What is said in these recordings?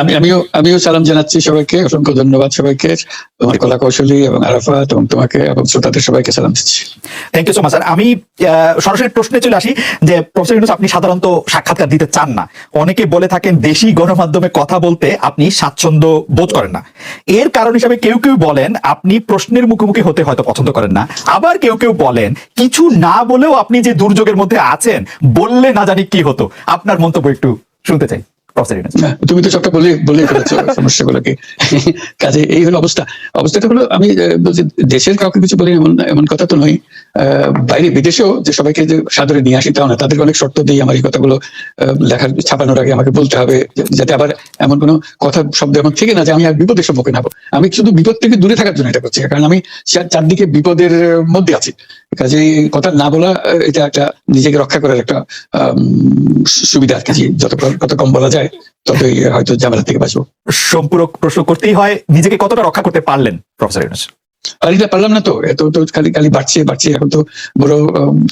আমি আমিও আমিও সালাম জানাচ্ছি সবাইকে, অসংখ্য ধন্যবাদ সবাইকে। তোমার কলা কৌশলী এবং আরাফাত এবং তোমাকে এবং শ্রোতাদের সবাইকে সালাম দিচ্ছি। থ্যাংক ইউ সো মাচ আমি সরাসরি প্রশ্নে চলে আসি যে প্রফেসর ইউনুস, আপনি সাধারণত সাক্ষাৎকার দিতে চান না। অনেকে বলে থাকেন দেশি গণমাধ্যমে কথা বলতে আপনি স্বাচ্ছন্দ্য বোধ করেন না। এর কারণ হিসাবে কেউ কেউ বলেন, আপনি প্রশ্নের মুখোমুখি হতে হয়তো পছন্দ করেন না। আবার কেউ কেউ বলেন, কিছু না বলেও আপনি যে দুর্যোগের মধ্যে আছেন, বললে না জানি কি হতো। আপনার মন্তব্য একটু শুনতে চাই। তুমি তো সবটা বলে বলে ফেলেছো সমস্যাগুলোকে। কাজে এই হলো অবস্থা। অবস্থাটা হলো আমি বলছি দেশের কাউকে কিছু বলি এমন এমন কথা তো নয়। বাইরে বিদেশেও যে সবাইকে যে সাদরে নিয়ে আসি তাও না, তাদেরকে অনেক শর্ত দিই আমার এই কথাগুলো লেখার ছাপানোর আগে আমাকে বলতে হবে যাতে আবার এমন কোনো কথা, শব্দ এমন থেকে না যে আমি আর বিপদের সম্মুখীন হব। আমি শুধু বিপদ থেকে দূরে থাকার জন্য এটা করছি, কারণ আমি চার- চারদিকে বিপদের মধ্যে আছি। কাজে কথা না বলা এটা একটা নিজেকে রক্ষা করার একটা সুবিধা আর কি যত কত কম বলা যায়, ততই হয়তো ঝামেলা থেকে বাঁচবো। সম্পূরক প্রশ্ন করতেই হয়, নিজেকে কতটা রক্ষা করতে পারলেন, প্রফেসর ইউনুস? আর এটা পারলাম না তো। এত তো খালি খালি বাড়ছে বাড়ছে। এখন তো বড়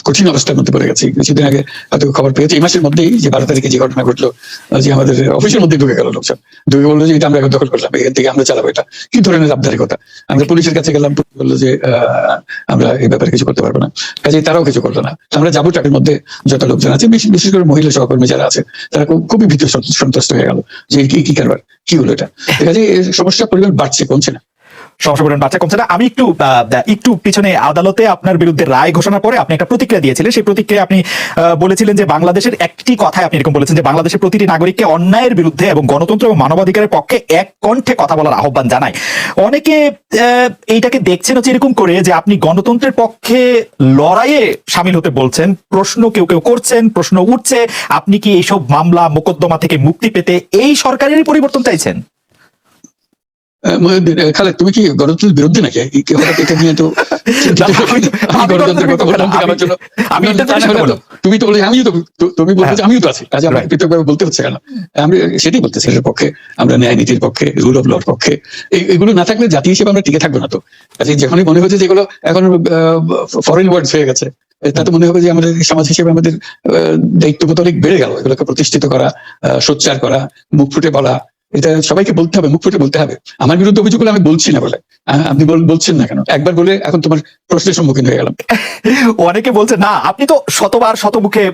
কঠিন অবস্থার মধ্যে পড়ে গেছে। কিছুদিন আগে হয়তো খবর পেয়েছি। এই মাসের মধ্যেই যে বারো তারিখে যে ঘটনা ঘটলো যে আমাদের অফিসের মধ্যে ঢুকে গেল লোকজন। ঢুকে বলল যে, এটা আমরা দখল করলাম। এখান থেকে আমরা চালাবো এটা। কি ধরনের আবদারিকতা? আমরা পুলিশের কাছে গেলাম। বলল যে আমরা এই ব্যাপারে কিছু করতে পারব না। কাজে তারাও কিছু করল না। আমরা যাব ট্রাকের মধ্যে। যত লোকজন আছে, বিশেষ করে মহিলা সহকর্মী যারা আছে, তারা খুবই ভীত সন্ত- সন্ত্রস্ত হয়ে গেল। যে, কি কি কারবার? কি হলো এটা? কাজে সমস্যা পরিমাণ বাড়ছে, কমছে না। পরিমাণ বাচ্চা কমছে না। আমি একটু একটু পিছনে আদালতে আপনার বিরুদ্ধে রায় ঘোষণা পরে আপনি একটা প্রতিক্রিয়া দিয়েছিলেন। সেই প্রতিক্রিয়া আপনি বলেছিলেন যে বাংলাদেশের একটি কথায় আপনি এরকম বলেছেন যে বাংলাদেশের প্রতিটি নাগরিককে অন্যায়ের বিরুদ্ধে এবং গণতন্ত্র এবং মানবাধিকারের পক্ষে এক কণ্ঠে কথা বলার আহ্বান জানায়। অনেকে এইটাকে দেখছেন হচ্ছে এরকম করে যে আপনি গণতন্ত্রের পক্ষে লড়াইয়ে সামিল হতে বলছেন। প্রশ্ন কেউ কেউ করছেন, প্রশ্ন উঠছে। আপনি কি এইসব মামলা, মোকদ্দমা থেকে মুক্তি পেতে এই সরকারেরই পরিবর্তন চাইছেন? খালেদ তুমি কি গণতন্ত্রের বিরুদ্ধে নাকি? এটা নিয়ে তো তুমি তো বলে আমিও তো তুমি বলতে। আমিও তো আছি। কাজে আমরা Right. পৃথকভাবে বলতে হচ্ছে কেন? আমি সেটাই বলতেছি এর পক্ষে আমরা ন্যায় নীতির পক্ষে রুল অফ লর পক্ষে। এগুলো না থাকলে জাতি হিসেবে আমরা টিকে থাকব না তো। কাজে যখনই মনে হচ্ছে যেগুলো এখন ফরেন ওয়ার্ডস হয়ে গেছে তাতে মনে হবে যে আমাদের সমাজ হিসেবে আমাদের দায়িত্ববোধ অনেক বেড়ে গেল। এগুলোকে প্রতিষ্ঠিত করা আহ, সোচ্চার করা মুখ ফুটে বলা এটা সবাইকে বলতে হবে মুখ ফুটে বলতে হবে। আমার বিরুদ্ধে অভিযোগ আমি বলছি না বলে। আপনি বলছেন না কেন? একবার বলে এখন তোমার প্রশ্নের সম্মুখীন হয়ে গেলাম। অনেকে বলছে না আপনি তো শতবার শতমুখে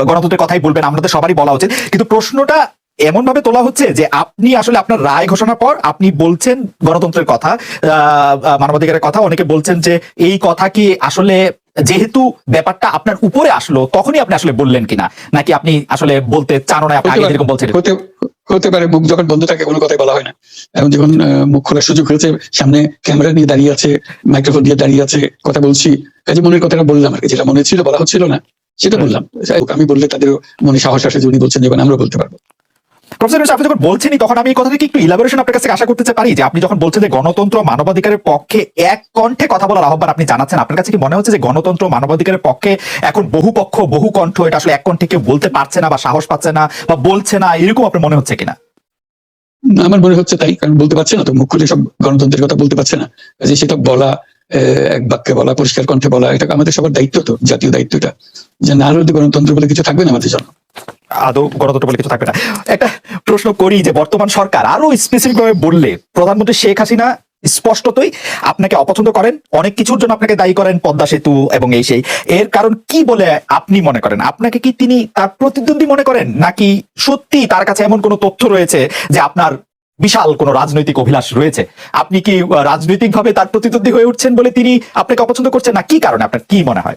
গণতন্ত্রের কথাই বলবেন আমাদের সবারই বলা উচিত। কিন্তু প্রশ্নটা এমন ভাবে তোলা হচ্ছে যে আপনি আসলে আপনার রায় ঘোষণার পর আপনি বলছেন গণতন্ত্রের কথা মানবাধিকারের কথা। অনেকে বলছেন যে এই কথা কি আসলে যেহেতু ব্যাপারটা আপনার উপরে আসলো তখনই আপনি আসলে বললেন কিনা? নাকি আপনি আসলে বলতে চান না আপনি যেরকম বলছিলেন হতে পারে মুখ যখন বন্ধ থাকে কোনো কথাই বলা হয় না। এখন যখন মুখ খোলার সুযোগ হয়েছে সামনে ক্যামেরা নিয়ে দাঁড়িয়ে আছে মাইক্রোফোন দিয়ে দাঁড়িয়ে আছে কথা বলছি কাজে মনের কথাটা বললাম আর কি যেটা মনে ছিল বলা হচ্ছিল না সেটা বললাম। যাই হোক, আমি বললে তাদের মনে সাহস আসে যে উনি বলছেন যখন আমরা বলতে পারব। প্রফেসর আপনি যখন বলছেনই, তখন আমি এই কথাটিকে একটু ইলাবোরেশন আপনার কাছে আশা করতে পারি যে আপনি যখন বলছেন যে গণতন্ত্র মানবাধিকারের পক্ষে এক কণ্ঠে কথা বলার আহ্বান আপনি জানাচ্ছেন, আপনার কাছে কি মনে হচ্ছে যে গণতন্ত্র মানবাধিকারের পক্ষে এখন বহু পক্ষ বহু কণ্ঠ এটা আসলে এক কণ্ঠে কেউ বলতে পারছে না বা সাহস পাচ্ছে না বা বলছে না, এরকম আপনার মনে হচ্ছে কিনা? আমার মনে হচ্ছে তাই, কারণ বলতে পারছে না তো, মুখ খুলে সব গণতন্ত্রের কথা বলতে পারছে না। কাজে সেটা বলা এক বাক্যে বলা, পরিষ্কার কণ্ঠে বলা, এটা আমাদের সবার দায়িত্ব তো, জাতীয় দায়িত্বটা। যে না গণতন্ত্র বলে কিছু থাকবে না আমাদের জন্য। আদৌ গণতন্ত্র বলে কিছু থাকবে না। একটা প্রশ্ন করি যে, বর্তমান সরকার আরও স্পেসিফিক ভাবে বললে, প্রধানমন্ত্রী শেখ হাসিনা স্পষ্টতই আপনাকে অপছন্দ করেন, অনেক কিছুর জন্য আপনাকে দায়ী করেন পদ্মা সেতু এবং এই সেই। এর কারণ কি বলে আপনি মনে করেন? আপনাকে কি তিনি তার প্রতিদ্বন্দ্বী মনে করেন? নাকি সত্যি তার কাছে এমন কোনো তথ্য রয়েছে যে আপনার বিশাল কোনো রাজনৈতিক অভিলাষ রয়েছে? আপনি কি রাজনৈতিক ভাবে তার প্রতিদ্বন্দ্বী হয়ে উঠছেন বলে তিনি আপনাকে অপছন্দ করছেন? না, কি কারণে আপনার? কি মনে হয়?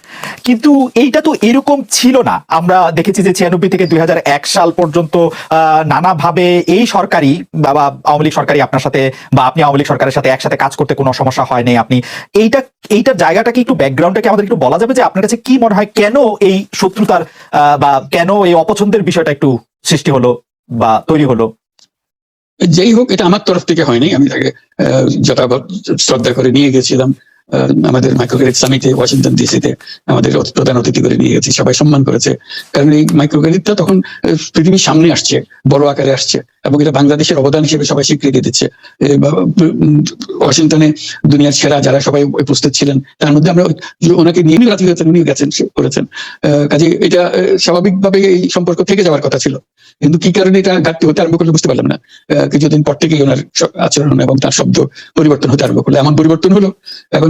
কিন্তু এইটা তো এরকম ছিল না। আমরা দেখেছি যে ছিয়ানব্বই থেকে দুই হাজার এক সাল পর্যন্ত নানাভাবে এই সরকারি বা আওয়ামী লীগ সরকারি আপনার সাথে বা আপনি আওয়ামী লীগ সরকারের সাথে একসাথে কাজ করতে কোনো সমস্যা হয় নাই আপনি। এইটা, এইটার জায়গাটাকে একটু ব্যাকগ্রাউন্ডটাকে আমাদের একটু বলা যাবে যে আপনার কাছে কি মনে হয় কেন এই শত্রুতার বা কেন এই অপছন্দের বিষয়টা একটু সৃষ্টি হলো বা তৈরি হলো? যেই হোক, এটা আমার তরফ থেকে হয়নি। আমি তাকে যথাযথ শ্রদ্ধা করে নিয়ে গেছিলাম। আমাদের মাইক্রোক্রেডিট সামিটে ওয়াশিংটন ডিসিতে আমাদের প্রধান অতিথি করে নিয়ে গেছি, সবাই সম্মান করেছে। কারণ এই মাইক্রোক্রেডিটটা তখন পৃথিবীর সামনে আসছে, বড় আকারে আসছে এবং এটা বাংলাদেশের অবদান হিসেবে সবাই স্বীকৃতি দিচ্ছে। ওয়াশিংটনে দুনিয়ার সেরা যারা সবাই উপস্থিত ছিলেন, তার মধ্যে আমরা ওনাকে নিয়ে রাজি হয়েছেন উনি গেছেন করেছেন। কাজে এটা স্বাভাবিকভাবে এই সম্পর্ক থেকে যাওয়ার কথা ছিল। কিন্তু কি কারণে এটা ঘাটতি হতে আরম্ভ করলে বুঝতে পারলাম না। কিছুদিন পর থেকেই ওনার আচরণ এবং তার শব্দ পরিবর্তন হতে আরম্ভ করল। এমন পরিবর্তন হলো, এখন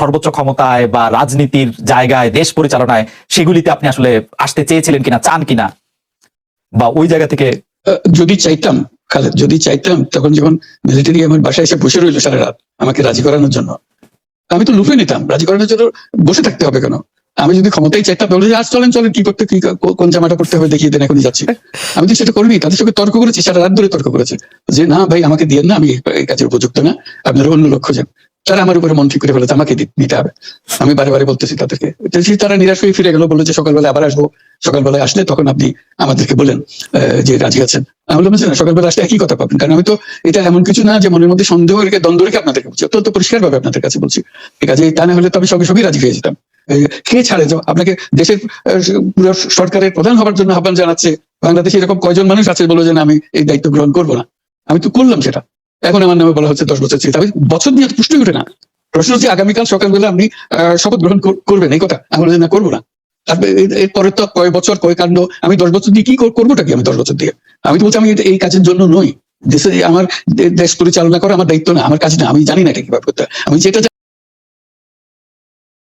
সর্বোচ্চ ক্ষমতায় বা রাজনীতির জায়গায়, দেশ পরিচালনায় সেগুলিতে আপনি আসলে আসতে চেয়েছিলেন কিনা, চান কিনা? বা ওই জায়গা থেকে যদি চাইতাম, খালেদ, যদি চাইতাম, তখন যখন মিলিটারি আমার বাসায় এসে বসে রইল সারা রাত আমাকে রাজি করানোর জন্য, আমি তো লুফে নিতাম। রাজি করানোর জন্য বসে থাকতে হবে কেন? আমি যদি ক্ষমতাই চাইতাম, তাহলে আজ চলেন চলেন, কি করতে, কি কোন জামাটা করতে হবে, দেখিয়ে দেন, এখনই যাচ্ছি। আমি তো সেটা করিনি, তাদের সঙ্গে তর্ক করেছি, সারা রাত ধরে তর্ক করেছে। যে, না ভাই, আমাকে দিয়ে না, আমি এই কাজে উপযুক্ত না, আপনারা অন্য লক্ষ্য যান তারা আমার উপরে মন করে ফেলেছে আমাকে দিতে হবে। আমি বারে বারে বলতেছি তাদেরকে। তারা নিরাশ হয়ে ফিরে গেল বলল যে সকালবেলা আবার আসব সকালবেলায় আসলে তখন আপনি আমাদেরকে বলেন যে রাজি আছেন। আমি বললাম না সকালবেলা আসলে একই কথা পাবেন কারণ আমি তো এটা এমন কিছু না যে মনের মধ্যে সন্দেহ রেখে দ্বন্দ্ব রেখে আপনাদেরকে বলছি অত্যন্ত পরিষ্কার ভাবে আপনাদের কাছে বলছি। ঠিক আছে তা না হলে তো আমি সঙ্গে সঙ্গে রাজি হয়ে যেতাম। কে ছাড়ে? যাও আপনাকে দেশের পুরো সরকারের প্রধান হবার জন্য আহ্বান জানাচ্ছে বাংলাদেশে এরকম কয়জন মানুষ আছে বলো যে না, আমি এই দায়িত্ব গ্রহণ করব না। আমি তো করলাম সেটা। এখন আমার নামে বলা হচ্ছে দশ বছর চিন্তা। তবে বছর তো পুষ্টি উঠে না। প্রশ্ন হচ্ছে আগামীকাল সকালবেলা আপনি শপথ গ্রহণ করবেন, এই কথা। আমি বলছি না, করব না। এরপরে তো কয় বছর কয় কাণ্ড, আমি দশ বছর দিয়ে কি করব করবোটা কি আমি দশ বছর দিয়ে? আমি তো বলছি, আমি এই কাজের জন্য নই। দেশে আমার দেশ পরিচালনা করা আমার দায়িত্ব না, আমার কাজ না, আমি জানি না এটা কীভাবে করতে আমি যেটা